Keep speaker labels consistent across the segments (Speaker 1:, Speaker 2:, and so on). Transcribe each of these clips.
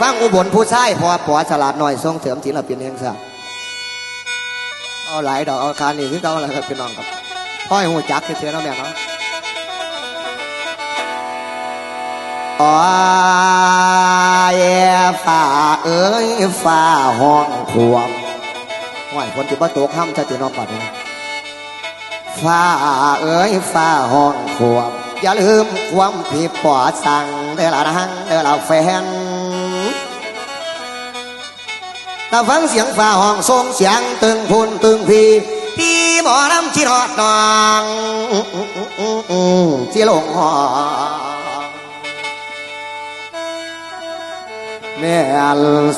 Speaker 1: ฟังอุบลผู้ชายพอปอฉลาดหน่อยส่งเสริมศิลปินแห่งชาติเอาหลายดอกเอาคานี่คือเขาอะไรครับพี่น้องครับพ่อยหูจักเถื่อนๆเนาะแม่เนาะออเอ้ฝ่าเอ้ยฝ่าห้องควมห่วยคนที่บ่ตกห้ำจะตีน้องปัดนี้ฝ่าเอ้ยฝ่าห้องควมอย่าลืมความผิดปอดสั่งเด้อละนังเด้อละแฟน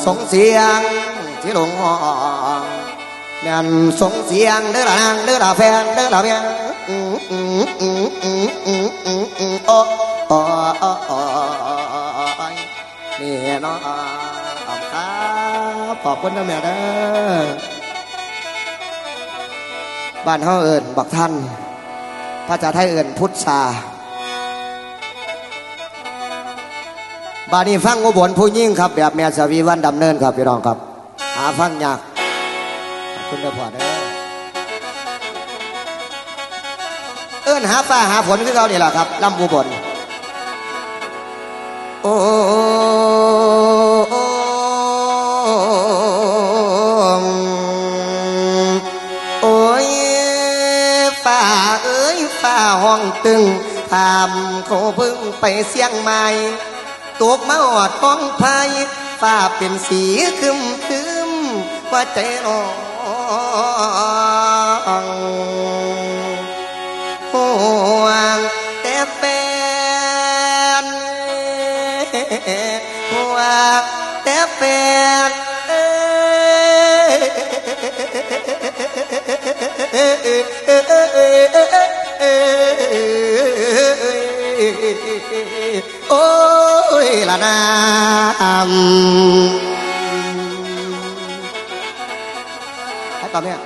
Speaker 1: ส่งเสียงที่ลงหองแม่นส่งเสียงเด้อละนางเด้อละแฟนเด้อละเมี ขอบครับขอบคุณนะแม่เด้อบ้านเฮาเอิญบักท่านภาษาไทยเอิญพุทธาบ้านนี้ฟังอุบลผู้ยิ่งครับ แบบแม่สวีวันดำเนินครับพี่น้องครับ หาฟังยากขอบคุณเด้อพ่อเด้อเอิญหาฟ้าหาฝนคือเขานี่แหละครับลำอุบลโอ้ ห้องตึงทำเขาพึ่งไปเสียงใหม่ตกมาอดท้องไผ่ฝ่าเป็นสีคึมคึมว่าใจร้องห่วงแต่แฟนห่วงแต่แฟนเอ้ย โอ้ยละนามให้ตอเนี่ย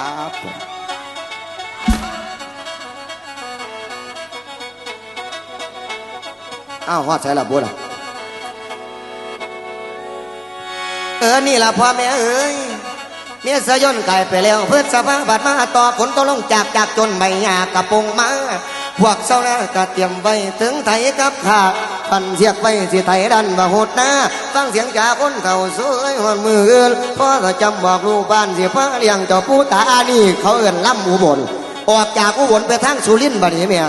Speaker 1: ครับอ้าวฮอดใส่ละบุญอะเออ นี่ล่ะพ่อแม่เอ้ยเมียสยนไก่ไปแล้วเพื่อนสภาบัดมาต่อผลก็ลงจากจากจนไม่ยากกระปงมา พวกเศร้าแล้วก็เตรียมไว้ถึงไทยกับข้าปันเสียกไว้สิไทยดันมาหดหน้าฟังเสียงจากคนเก่าสวยหอนมือเอื้นพ่อก็จำบอกลูกบ้านสิฟ้าเลี้ยงเจ้าปูตานี่เขาเอื่นล่ำอุบลออกจากอุบลไปทางสุรินทร์บัดนี้เมีย